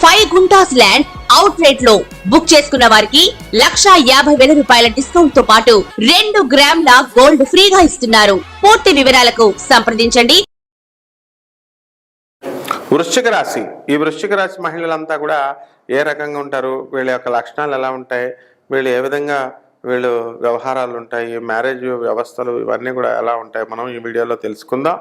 Five guntas land అవుట్ రేట్లో book చేసుకున్న వారికి లక్షా యాభై వేల రూపాయల డిస్కౌంట్తో పాటు రెండు గ్రాముల గోల్డ్ ఫ్రీగా ఇస్తున్నారు. పూర్తి వివరాలకు సంప్రదించండి. వృశ్చిక రాశి. ఈ వృశ్చిక రాశి మహిళలంతా కూడా ఏ రకంగా ఉంటారు? వీళ్ళ యొక్క లక్షణాలు ఎలా ఉంటాయి? వీళ్ళు ఏ విధంగా వీళ్ళు వ్యవహారాలు ఉంటాయి? మ్యారేజ్ వ్యవస్థలు ఇవన్నీ కూడా ఎలా ఉంటాయి? మనం ఈ వీడియోలో తెలుసుకుందాం.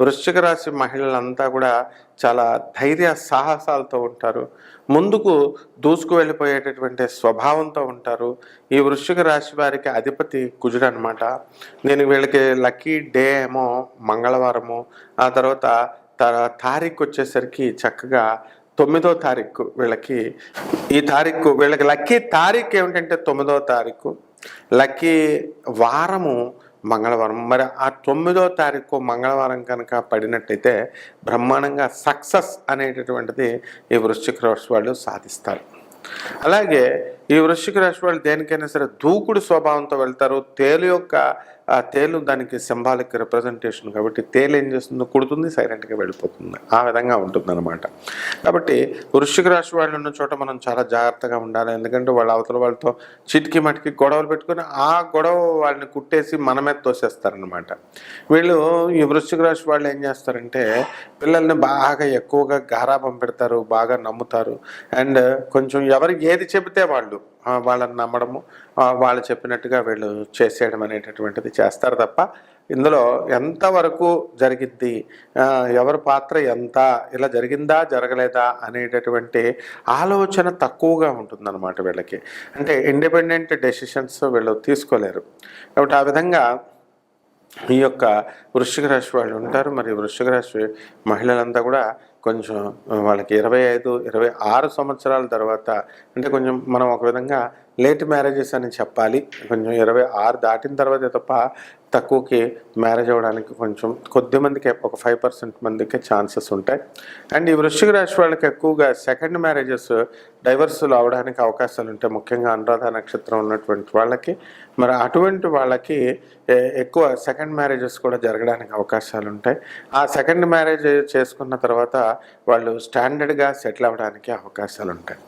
వృశ్చిక రాశి మహిళలంతా కూడా చాలా ధైర్య సాహసాలతో ఉంటారు. ముందుకు దూసుకు వెళ్ళిపోయేటటువంటి స్వభావంతో ఉంటారు. ఈ వృశ్చిక రాశి వారికి అధిపతి కుజుడు అనమాట నేను వీళ్ళకి లక్కీ డే ఏమో మంగళవారము. ఆ తర్వాత త- తారీఖు వచ్చేసరికి చక్కగా తొమ్మిదో తారీఖు వీళ్ళకి. ఈ తారీఖు వీళ్ళకి లక్కీ తారీఖు ఏమిటంటే తొమ్మిదో తారీఖు. లక్కీ వారము మంగళవారం. మరి ఆ తొమ్మిదో తారీఖు మంగళవారం కనుక పడినట్టయితే బ్రహ్మాండంగా సక్సెస్ అనేటటువంటిది ఈ వృశ్చిక రాశి వాళ్ళు సాధిస్తారు. అలాగే ఈ వృశ్చిక రాశి వాళ్ళు దేనికైనా సరే దూకుడు స్వభావంతో వెళ్తారు. తేలు యొక్క ఆ తేలు దానికి సింబాలిక్ రిప్రజెంటేషన్ కాబట్టి తేలు ఏం చేస్తుందో కుడుతుంది సైలెంట్గా వెళ్ళిపోతుంది. ఆ విధంగా ఉంటుంది అనమాట కాబట్టి వృశ్చిక రాశి వాళ్ళు ఉన్న చోట మనం చాలా జాగ్రత్తగా ఉండాలి. ఎందుకంటే వాళ్ళ అవతల వాళ్ళతో చిటికి మటికి గొడవలు పెట్టుకొని ఆ గొడవ వాళ్ళని కుట్టేసి మన మీద తోసేస్తారనమాట వీళ్ళు ఈ వృశ్చిక రాశి వాళ్ళు ఏం చేస్తారంటే పిల్లల్ని బాగా ఎక్కువగా గారాబం పెడతారు బాగా నమ్ముతారు. అండ్ కొంచెం ఎవరికి ఏది చెబితే వాళ్ళు వాళ్ళని నమ్మడము వాళ్ళు చెప్పినట్టుగా వీళ్ళు చేసేయడం అనేటటువంటిది చేస్తారు తప్ప ఇందులో ఎంతవరకు జరిగిద్ది ఎవరి పాత్ర ఎంత ఇలా జరిగిందా జరగలేదా అనేటటువంటి ఆలోచన తక్కువగా ఉంటుందన్నమాట వీళ్ళకి. అంటే ఇండిపెండెంట్ డెసిషన్స్ వీళ్ళు తీసుకోలేరు. కాబట్టి ఆ విధంగా ఈ యొక్క వృశ్చిక రాశి వాళ్ళు ఉంటారు. మరి వృశ్చిక రాశి మహిళలంతా కూడా కొంచెం వాళ్ళకి ఇరవై ఐదు ఇరవై ఆరు సంవత్సరాల తర్వాత అంటే కొంచెం మనం ఒక విధంగా లేట్ మ్యారేజెస్ అని చెప్పాలి. కొంచెం ఇరవై ఆరు దాటిన తర్వాత తప్ప తక్కువకి మ్యారేజ్ అవ్వడానికి కొంచెం కొద్ది మందికి ఒక ఫైవ్ పర్సెంట్ మందికి ఛాన్సెస్ ఉంటాయి. అండ్ ఈ వృశ్చిక రాశి వాళ్ళకి ఎక్కువగా సెకండ్ మ్యారేజెస్ డైవర్సులు అవడానికి అవకాశాలు ఉంటాయి. ముఖ్యంగా అనురాధ నక్షత్రం ఉన్నటువంటి వాళ్ళకి. మరి అటువంటి వాళ్ళకి ఎక్కువ సెకండ్ మ్యారేజెస్ కూడా జరగడానికి అవకాశాలు ఉంటాయి. ఆ సెకండ్ మ్యారేజ్ చేసుకున్న తర్వాత వాళ్ళు స్టాండర్డ్గా సెటిల్ అవ్వడానికి అవకాశాలు ఉంటాయి.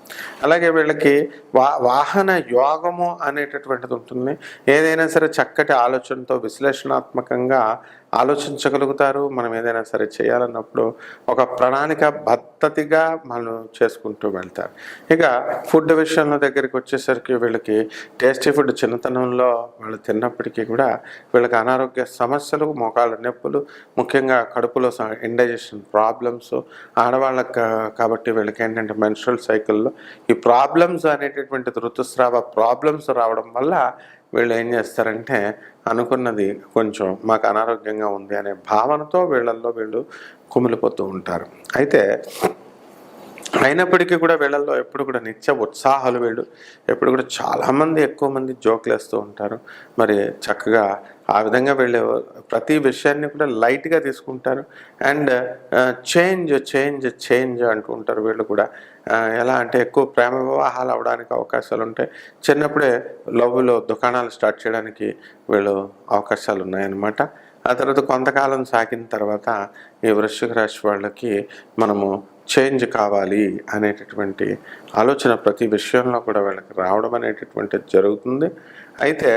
అలాగే వీళ్ళకి వా వాహన యోగము అనేటటువంటిది ఉంటుంది. ఏదైనా సరే చక్కటి ఆలోచనతో విశ్లేషణాత్మకంగా ఆలోచించగలుగుతారు. మనం ఏదైనా సరే చేయాలన్నప్పుడు ఒక ప్రణాళిక పద్ధతిగా మనం చేసుకుంటూ వెళ్తారు. ఇక ఫుడ్ విషయంలో దగ్గరికి వచ్చేసరికి వీళ్ళకి టేస్టీ ఫుడ్ చిన్నతనంలో వాళ్ళు తిన్నప్పటికీ కూడా వీళ్ళకి అనారోగ్య సమస్యలు మోకాళ్ళ నొప్పులు ముఖ్యంగా కడుపులో ఇండైజెషన్ ప్రాబ్లమ్స్ ఆడవాళ్ళకి కా- కాబట్టి వీళ్ళకి ఏంటంటే మెన్స్ట్రల్ సైకిల్లో ఈ ప్రాబ్లమ్స్ అనేటటువంటి ఋతుస్రావ ప్రాబ్లమ్స్ రావడం వల్ల వీళ్ళు ఏం చేస్తారంటే అనుకున్నది కొంచెం మాకు అనారోగ్యంగా ఉంది అనే భావనతో వీళ్ళల్లో వీళ్ళు కుమిలిపోతూ ఉంటారు. అయితే అయినప్పటికీ కూడా వీళ్ళల్లో ఎప్పుడు కూడా నిత్య ఉత్సాహాలు వీళ్ళు ఎప్పుడు కూడా చాలామంది ఎక్కువ మంది జోకులు వేస్తూ ఉంటారు. మరి చక్కగా ఆ విధంగా వెళ్ళేవారు ప్రతి విషయాన్ని కూడా లైట్గా తీసుకుంటారు. అండ్ చేంజ్ చేంజ్ చేంజ్ అంటూ ఉంటారు వీళ్ళు కూడా. ఎలా అంటే ఎక్కువ ప్రేమ వివాహాలు అవడానికి అవకాశాలు ఉంటాయి. చిన్నప్పుడే లవ్లో దుకాణాలు స్టార్ట్ చేయడానికి వీళ్ళు అవకాశాలు ఉన్నాయన్నమాట. ఆ తర్వాత కొంతకాలం సాగిన తర్వాత ఈ వృశ్చిక రాశి వాళ్ళకి మనము చేంజ్ కావాలి అనేటటువంటి ఆలోచన ప్రతి విషయంలో కూడా వీళ్ళకి రావడం అనేటటువంటిది జరుగుతుంది. అయితే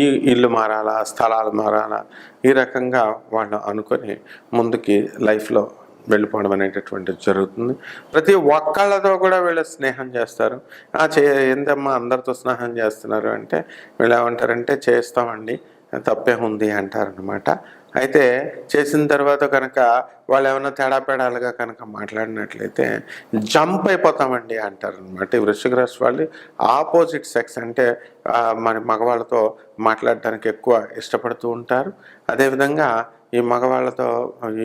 ఈ ఇల్లు మారాలా స్థలాలు మారాలా ఈ రకంగా వాళ్ళు అనుకొని ముందుకి లైఫ్లో వెళ్ళిపోవడం అనేటటువంటిది జరుగుతుంది. ప్రతి ఒక్కళ్ళతో కూడా వీళ్ళు స్నేహం చేస్తారు. ఆ చే ఏందమ్మా అందరితో స్నేహం చేస్తున్నారు అంటే వీళ్ళు ఏమంటారంటే చేస్తామండి ఉంది అంటారనమాట అయితే చేసిన తర్వాత కనుక వాళ్ళు ఏమైనా తేడాపేడాలుగా కనుక మాట్లాడినట్లయితే జంప్ అయిపోతామండి అంటారు అనమాట ఈ వృశ్చిక రాశి వాళ్ళు ఆపోజిట్ సెక్స్ అంటే మరి మగవాళ్ళతో మాట్లాడడానికి ఎక్కువ ఇష్టపడుతూ ఉంటారు. అదేవిధంగా ఈ మగవాళ్ళతో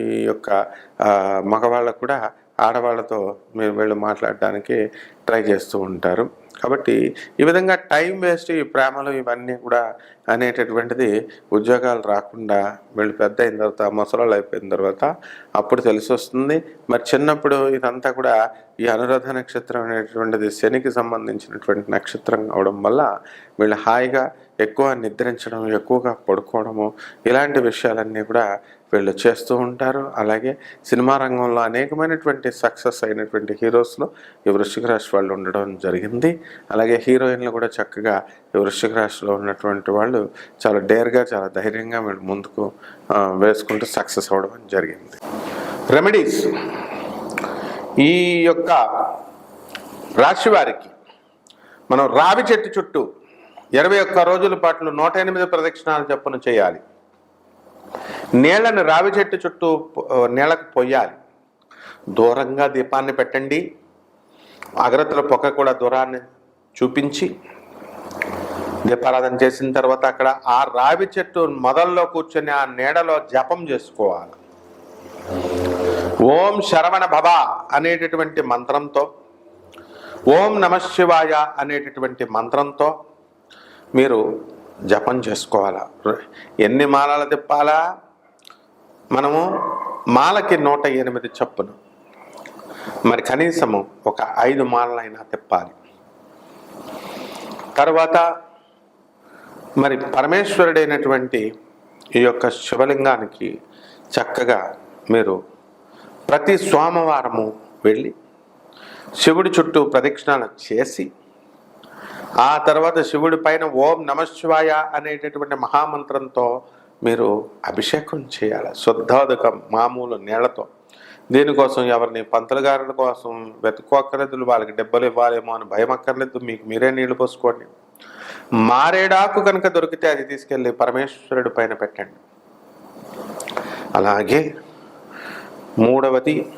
ఈ యొక్క మగవాళ్ళకు కూడా ఆడవాళ్ళతో మీరు వీళ్ళు మాట్లాడడానికి ట్రై చేస్తూ ఉంటారు. కాబట్టి ఈ విధంగా టైం వేస్ట్ ఈ ప్రేమలు ఇవన్నీ కూడా అనేటటువంటిది ఉద్యోగాలు రాకుండా వీళ్ళు పెద్ద అయిన తర్వాత ముసలాళ్ళు అయిపోయిన తర్వాత అప్పుడు తెలిసి వస్తుంది. మరి చిన్నప్పుడు ఇదంతా కూడా ఈ అనురాధ నక్షత్రం అనేటువంటిది శనికి సంబంధించినటువంటి నక్షత్రం అవడం వల్ల వీళ్ళు హాయిగా ఎక్కువ నిద్రించడం ఎక్కువగా పడుకోవడము ఇలాంటి విషయాలన్నీ కూడా వీళ్ళు చేస్తూ ఉంటారు. అలాగే సినిమా రంగంలో అనేకమైనటువంటి సక్సెస్ అయినటువంటి హీరోస్లో ఈ వృశ్చిక రాశి వాళ్ళు ఉండడం జరిగింది. అలాగే హీరోయిన్లు కూడా చక్కగా ఈ వృశ్చిక రాశిలో ఉన్నటువంటి వాళ్ళు చాలా డేర్గా చాలా ధైర్యంగా వీళ్ళు ముందుకు వేసుకుంటూ సక్సెస్ అవ్వడం జరిగింది. రెమెడీస్. ఈ యొక్క రాశి వారికి మనం రావి చెట్టు చుట్టూ ఇరవై ఒక్క రోజుల పాటు నూట ఎనిమిది ప్రదక్షిణాలు చొప్పున చేయాలి. నీళ్ళను రావి చెట్టు చుట్టూ నీళ్ళకు పొయ్యాలి. దూరంగా దీపాన్ని పెట్టండి. అగరత్తుల పొక్క కూడా దూరాన్ని చూపించి దీపారాధన చేసిన తర్వాత అక్కడ ఆ రావి చెట్టు మొదల్లో కూర్చొని ఆ నీడలో జపం చేసుకోవాలి. ఓం శరవణ భవ అనేటటువంటి మంత్రంతో ఓం నమశివాయ అనేటటువంటి మంత్రంతో మీరు జపం చేసుకోవాలా? ఎన్ని మాలలు తిప్పాలా? మనము మాలకి నూట ఎనిమిది చప్పును. మరి కనీసము ఒక ఐదు మాలలైనా తిప్పాలి. తర్వాత మరి పరమేశ్వరుడైనటువంటి ఈ యొక్క శివలింగానికి చక్కగా మీరు ప్రతి సోమవారము వెళ్ళి శివుడి చుట్టూ ప్రదక్షిణాలు చేసి ఆ తర్వాత శివుడి పైన ఓం నమశివాయ అనేటటువంటి మహామంత్రంతో మీరు అభిషేకం చేయాలి. శుద్ధోదకం మామూలు నీళ్ళతో. దీనికోసం ఎవరిని పంతులు గారుల కోసం వెతుక్కోక్కర్లేదు వాళ్ళకి డెబ్బలు ఇవ్వాలేమో అని భయం అక్కర్లేదు మీకు మీరే నీళ్ళు పోసుకోండి. మారేడాకు కనుక దొరికితే అది తీసుకెళ్ళి పరమేశ్వరుడి పైన పెట్టండి. అలాగే మూడవది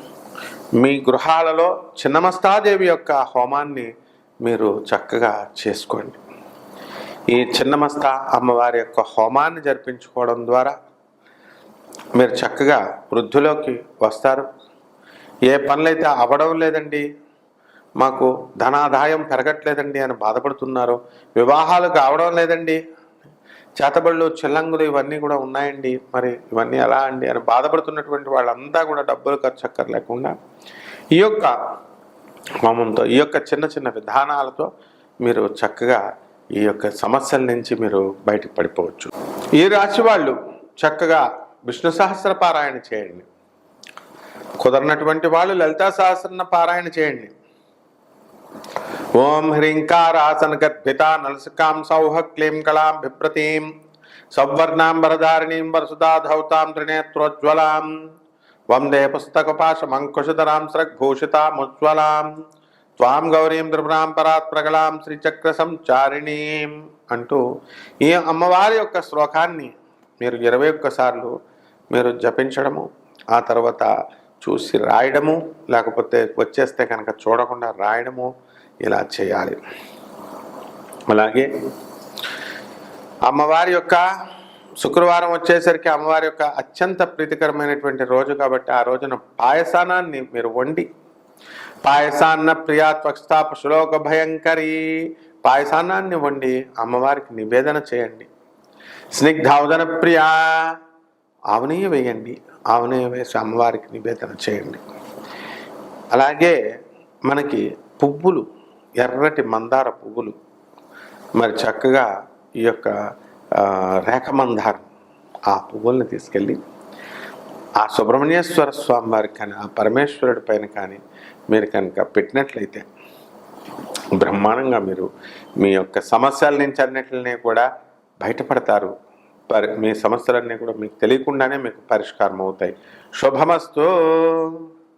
మీ గృహాలలో చిన్నమస్తాదేవి యొక్క హోమాన్ని మీరు చక్కగా చేసుకోండి. ఈ చిన్నమస్తా అమ్మవారి యొక్క హోమాన్ని జరిపించుకోవడం ద్వారా మీరు చక్కగా వృద్ధిలోకి వస్తారు. ఏ పనులైతే అవ్వడం లేదండి మాకు ధనాదాయం పెరగట్లేదండి అని బాధపడుతున్నారు వివాహాలు కావడం లేదండి చేతబళ్ళు చిల్లంగులు ఇవన్నీ కూడా ఉన్నాయండి. మరి ఇవన్నీ ఎలా అండి అని బాధపడుతున్నటువంటి వాళ్ళంతా కూడా డబ్బులు ఖర్చు లేకుండా ఈ యొక్క హోమంతో ఈ యొక్క చిన్న చిన్న విధానాలతో మీరు చక్కగా ఈ యొక్క సమస్యల నుంచి మీరు బయటకు పడిపోవచ్చు. ఈ రాశి వాళ్ళు చక్కగా విష్ణు సహస్ర పారాయణ చేయండి. కుదరనటువంటి వాళ్ళు లలితా సహస్రన పారాయణ చేయండి. ఓం హ్రీంకారాసన గర్భిత నలసికాం సౌహ క్లీం కళాం బిప్రతీం సౌవర్ణాం వరసుదా ధౌతాం త్రినేత్రోజ్వలాం వందే పుస్తకపాశమంకుశధరాం సృగ్భూషితాముజ్వలాం త్వాం గౌరీం త్రిపురాం పరాత్ ప్రగళాం శ్రీచక్ర సంచారిణీం అంటూ ఈ అమ్మవారి యొక్క శ్లోకాన్ని మీరు ఇరవై ఒక్కసార్లు మీరు జపించడము ఆ తర్వాత చూసి రాయడము లేకపోతే వచ్చేస్తే కనుక చూడకుండా రాయడము ఇలా చేయాలి. అలాగే అమ్మవారి యొక్క శుక్రవారం వచ్చేసరికి అమ్మవారి యొక్క అత్యంత ప్రీతికరమైనటువంటి రోజు కాబట్టి ఆ రోజున పాయసానాన్ని మీరు వండి పాయసాన్న ప్రియా త్వక్స్తాప శ్లోక భయంకరి పాయసానాన్ని వండి అమ్మవారికి నివేదన చేయండి. స్నిగ్ధావదన ప్రియా ఆవనీయ వేయండి ఆవనీయ వేసి అమ్మవారికి నివేదన చేయండి. అలాగే మనకి పువ్వులు ఎర్రటి మందార పువ్వులు మరి చక్కగా ఈ యొక్క రేఖమందారం ఆ పువ్వుల్ని తీసుకెళ్ళి ఆ సుబ్రహ్మణ్యేశ్వర స్వామి వారికి కానీ ఆ పరమేశ్వరుడి పైన కానీ మీరు కనుక పెట్టినట్లయితే బ్రహ్మాండంగా మీరు మీ యొక్క సమస్యల నుంచి అన్నిటిని కూడా బయటపడతారు. పరి మీ సమస్యలన్నీ కూడా మీకు తెలియకుండానే మీకు పరిష్కారం అవుతాయి. శుభమస్తూ.